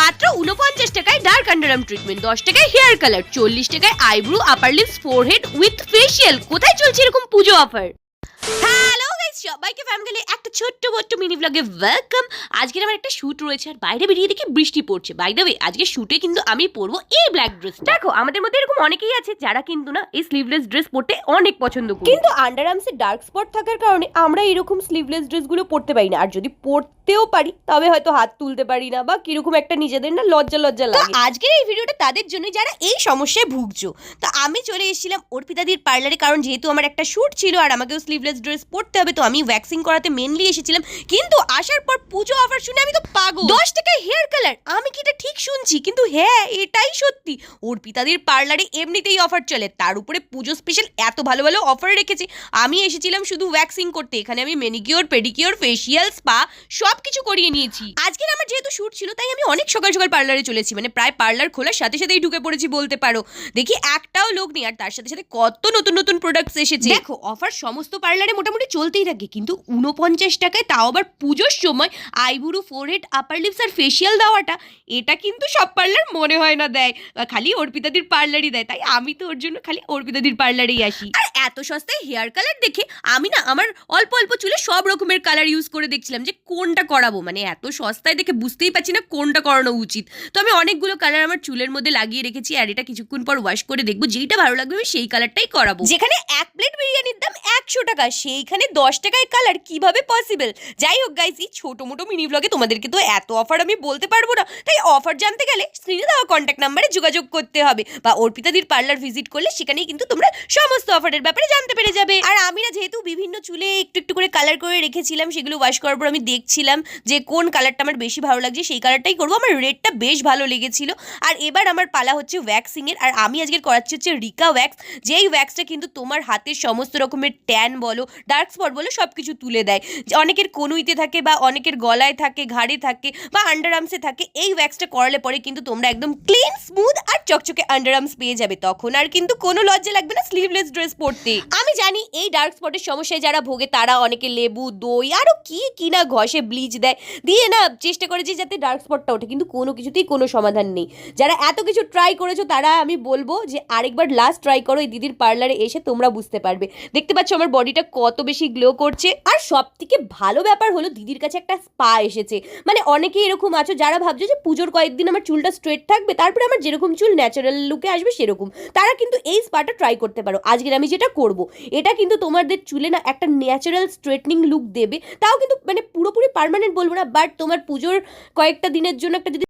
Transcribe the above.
মাত্র উনপঞ্চাশ টাকায় ডার্ক আন্ডারআর্ম ট্রিটমেন্ট দশ টাকায় হেয়ার কালার চল্লিশ টাকায় eyebrow upper lips forehead with facial কোথায় চলছে এরকম পুজো অফার হ্যালো গাইস সবাইকে ফ্যামিলি একটা ছোট্ট ছোট্ট মিনি ব্লগে ওয়েলকাম আজকের আমার একটা শুট রয়েছে আর বাইরে বেরিয়ে দেখি বৃষ্টি পড়ছে। বাই দ্য ওয়ে আজকে শুটে কিন্তু আমি পরবো এই ব্ল্যাক ড্রেস দেখো আমাদের মধ্যে এরকম অনেকেই আছে যারা কিন্তু না এই স্লিভলেস ড্রেস পরতে অনেক পছন্দ করে। কিন্তু আন্ডার আর্মসে ডার্ক স্পট থাকার কারণে আমরা এরকম স্লিভলেস ড্রেসগুলো পরতে পারি না। আর যদি পরতেও পারি তবে হয়তো হাত তুলতে পারি না বা কীরকম একটা নিজেদের না লজ্জা লজ্জা লাগে। আজকের এই ভিডিওটা তাদের জন্য যারা এই সমস্যায় ভুগছো। তো আমি চলে এসেছিলাম অর্পিতাদির পার্লারে কারণ যেহেতু আমার একটা শ্যুট ছিল আর আমাকেও স্লিভলেস ড্রেস পরতে হবে তো আমি ওয়্যাক্সিং করাতে মেনলি এসেছিলাম। কিন্তু আসার পর পুজো অফার শুনে আমি তো পাগল। দশ টাকায় হেয়ার কালার আমি কি এটা ঠিক শুনছি? কিন্তু হ্যাঁ এটাই সত্যি। অর্পিতাদির পার্লারে এমনিতেই অফার চলে। তার উপরে পুজো স্পেশাল এত ভালো ভালো অফার রেখেছে। আমি এসেছিলাম শুধু ওয়্যাক্সিং করতে। এখানে আমি মেনিকিওর পেডিকিওর ফেসিয়াল স্পা সব কিছু করিয়ে নিয়েছি। আজকের আমার যেহেতু শ্যুট ছিল তাই আমি অনেক সকাল সকাল পার্লারে চলেছি। মানে প্রায় পার্লার খোলার সাথে সাথেই ঢুকে পড়েছি বলতে পারো। দেখি একটাও লোক নেই আর তার সাথে সাথে কত নতুন নতুন প্রোডাক্টস এসেছে। দেখো অফার সমস্ত পার্লারে মোটামুটি চলতেই থাকে, কিন্তু উনপঞ্চাশ টাকায় তাও আবার পুজোর সময় আইবুড়ো ফোরহেড আপার লিপস আর ফেসিয়াল দেওয়াটা, এটা কিন্তু সব পার্লার মনে হয় না দেয়। খালি অর্পিতাদির পার্লারই দেয়। তাই আমি তো ওর জন্য খালি অর্পিতাদির পার্লারেই আসি। আর এত সস্তায় হেয়ার কালার দেখে আমি না আমার অল্প অল্প চুলে সব রকমের কালার ইউজ করে দেখছিলাম যে কোনটা করাবো। মানে এত সস্তায় দেখে বুঝতেই পারছি না কোনটা করানো উচিত। তো আমি অনেকগুলো কালার আমার চুলের মধ্যে লাগিয়ে রেখেছি আর এটা কিছুক্ষণ পর ওয়াশ করে দেখব। যেইটা ভালো লাগবে আমি সেই কালারটাই করাবো। যেখানে এক প্লেট বিরিয়ানির দাম একশো টাকা, সেইখানে দশ টাকায় কালার কীভাবে পসিবল যাই হোক গাইস এই ছোটো মোটো মিনি ব্লগে তোমাদেরকে তো এত অফার আমি বলতে পারব না। তাই অফার জানতে গেলে স্ক্রিনে দেওয়া কন্ট্যাক্ট নাম্বারে যোগাযোগ করতে হবে বা অর্পিতাদির পার্লার ভিজিট করলে সেখানেই কিন্তু তোমরা সমস্ত অফারের ব্যাপারে জানতে পেরে যাবে। আর আমি না যেহেতু বিভিন্ন চুলে একটু একটু করে কালার করে রেখেছিলাম, সেগুলো ওয়াশ করার পর আমি দেখছিলাম যে কোন কালারটা আমার বেশি ভালো লাগছে, সেই কালারটাই করব। আমার রেডটা বেশ ভালো লেগেছিল। আর এবার আমার পালা হচ্ছে ওয়্যাক্সিং এর। আর আমি আজকে করাচ্ছি হচ্ছে রিকা ওয়্যাক্স যেই ওয়্যাক্সটা কিন্তু তোমার হাতের সমস্ত রকমের ট্যান বলো ডার্ক স্পট বলো সব কিছু তুলে দেয়। অনেকের কনুইতে থাকে বা অনেকের গলায় থাকে, ঘাড়ে থাকে বা আন্ডার আর্মসে থাকে, এই ওয়্যাক্সটা করালে পরে কিন্তু তোমরা একদম ক্লিন স্মুথ আর চকচকে আন্ডার আর্মস পেয়ে যাবে। তখন আর কিন্তু কোনো লজ্জা লাগবে না স্লিভলেস ড্রেস পরতে। আমি জানি এই ডার্ক স্পটের সমস্যায় যারা ভোগে, তারা অনেকে লেবু, দই আরও কি কি না ঘষে ব্লিচ দেয়। দিয়ে না চেষ্টা করে যে যাতে ডার্ক স্পটটা ওঠে, কিন্তু কোনো কিছুতেই কোনো সমাধান নেই। যারা এত কিছু ট্রাই করেছ, তারা আমি বলব যে আরেকবার লাস্ট ট্রাই করো, এই দিদির পার্লারে এসে তোমরা বুঝতে পারবে। দেখতে পাচ্ছ আমার বডিটা কত বেশি গ্লো করছে। আর সব থেকে ভালো ব্যাপার হলো দিদির কাছে একটা স্পা এসেছে। মানে অনেকেই এরকম আছো যারা ভাবছ যে পুজোর কয়েকদিন আমার চুলটা স্ট্রেট থাকবে, তারপরে আমার যেরকম চুল ন্যাচারাল লুকে আসবে সেরকম। তারা কিন্তু এই স্পাটা ট্রাই করতে পারো। আজকের আমি যেটা করব, এটা কিন্তু তোমাদের চুলে না একটা ন্যাচারাল স্ট্রেটনিং লুক দেবে। তাও কিন্তু মানে পুরোপুরি পার্মানেন্ট বলব না বাট তোমার পুজোর কয়েকটা দিনের জন্য একটা যদি